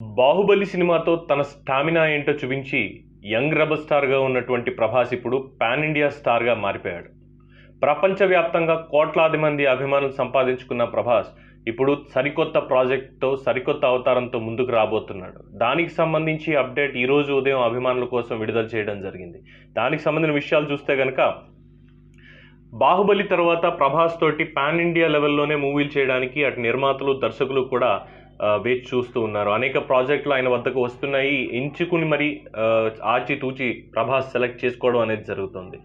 బాహుబలి సినిమాతో తన స్టామినా ఏంటో చూపించి యంగ్ రబర్ స్టార్గా ఉన్నటువంటి ప్రభాస్ ఇప్పుడు పాన్ ఇండియా స్టార్గా మారిపోయాడు. ప్రపంచవ్యాప్తంగా కోట్లాది మంది అభిమానులు సంపాదించుకున్న ప్రభాస్ ఇప్పుడు సరికొత్త ప్రాజెక్ట్తో సరికొత్త అవతారంతో ముందుకు రాబోతున్నాడు. దానికి సంబంధించి అప్డేట్ ఈరోజు ఉదయం అభిమానుల కోసం విడుదల చేయడం జరిగింది. దానికి సంబంధించిన విషయాలు చూస్తే కనుక బాహుబలి తర్వాత ప్రభాస్ తోటి పాన్ ఇండియా లెవెల్లోనే మూవీలు చేయడానికి అటు నిర్మాతలు దర్శకులు కూడా వేచి చూస్తూ ఉన్నారు. అనేక ప్రాజెక్టులు ఆయన వద్దకు వస్తున్నాయి. ఎంచుకుని మరి ఆచితూచి ప్రభాస్ సెలెక్ట్ చేసుకోవడం అనేది జరుగుతుంది.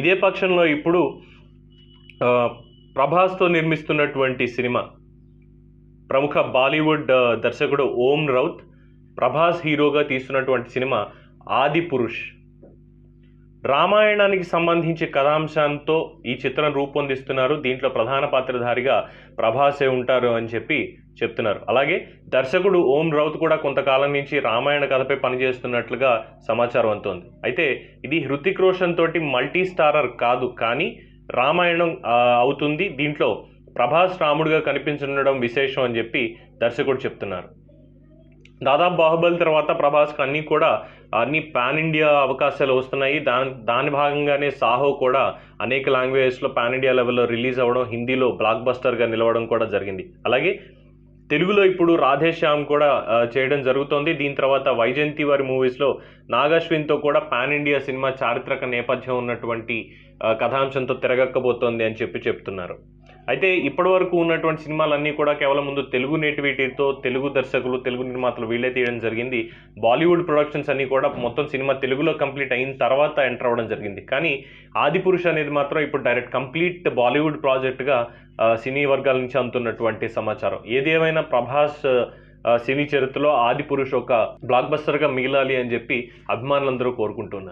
ఇదే పక్షంలో ఇప్పుడు ప్రభాస్తో నిర్మిస్తున్నటువంటి సినిమా ప్రముఖ బాలీవుడ్ దర్శకుడు ఓం రౌత్ ప్రభాస్ హీరోగా తీస్తున్నటువంటి సినిమా ఆది పురుష్. రామాయణానికి సంబంధించి కథాంశంతో ఈ చిత్రం రూపొందిస్తున్నారు. దీంట్లో ప్రధాన పాత్రధారిగా ప్రభాసే ఉంటారు అని చెప్పి చెప్తున్నారు. అలాగే దర్శకుడు ఓం రౌత్ కూడా కొంతకాలం నుంచి రామాయణ కథపై పనిచేస్తున్నట్లుగా సమాచారం అందుతోంది. అయితే ఇది హృతిక్ రోషన్ తోటి మల్టీ స్టారర్ కాదు కానీ రామాయణం అవుతుంది. దీంట్లో ప్రభాస్ రాముడిగా కనిపించడం విశేషం అని చెప్పి దర్శకుడు చెప్తున్నారు. దాదాపు బాహుబలి తర్వాత ప్రభాస్కి అన్నీ కూడా అన్ని పాన్ ఇండియా అవకాశాలు వస్తున్నాయి. దాని దాని భాగంగానే సాహో కూడా అనేక లాంగ్వేజెస్లో పాన్ ఇండియా లెవెల్లో రిలీజ్ అవ్వడం హిందీలో బ్లాక్ బస్టర్గా నిలవడం కూడా జరిగింది. అలాగే తెలుగులో ఇప్పుడు రాధేశ్యామ్ కూడా చేయడం జరుగుతోంది. దీని తర్వాత వైజయంతి వారి మూవీస్లో నాగశ్విన్తో కూడా పాన్ ఇండియా సినిమా చారిత్రక నేపథ్యం ఉన్నటువంటి కథాంశంతో తిరగక్కబోతోంది అని చెప్పి చెప్తున్నారు. అయితే ఇప్పటి వరకు ఉన్నటువంటి సినిమాలన్నీ కూడా కేవలం ముందు తెలుగు నేటివిటీతో తెలుగు దర్శకులు తెలుగు నిర్మాతలు వీళ్ళే తీయడం జరిగింది. బాలీవుడ్ ప్రొడక్షన్స్ అన్నీ కూడా మొత్తం సినిమా తెలుగులో కంప్లీట్ అయిన తర్వాత ఎంటర్ అవ్వడం జరిగింది. కానీ ఆదిపురుష అనేది మాత్రం ఇప్పుడు డైరెక్ట్ కంప్లీట్ బాలీవుడ్ ప్రాజెక్ట్గా సినీ వర్గాల నుంచి అందుతున్నటువంటి సమాచారం. ఏదేమైనా ప్రభాస్ సినీ చరిత్రలో ఆది పురుష్ ఒక బ్లాక్ బస్టర్గా మిగిలాలి అని చెప్పి అభిమానులందరూ కోరుకుంటున్నారు.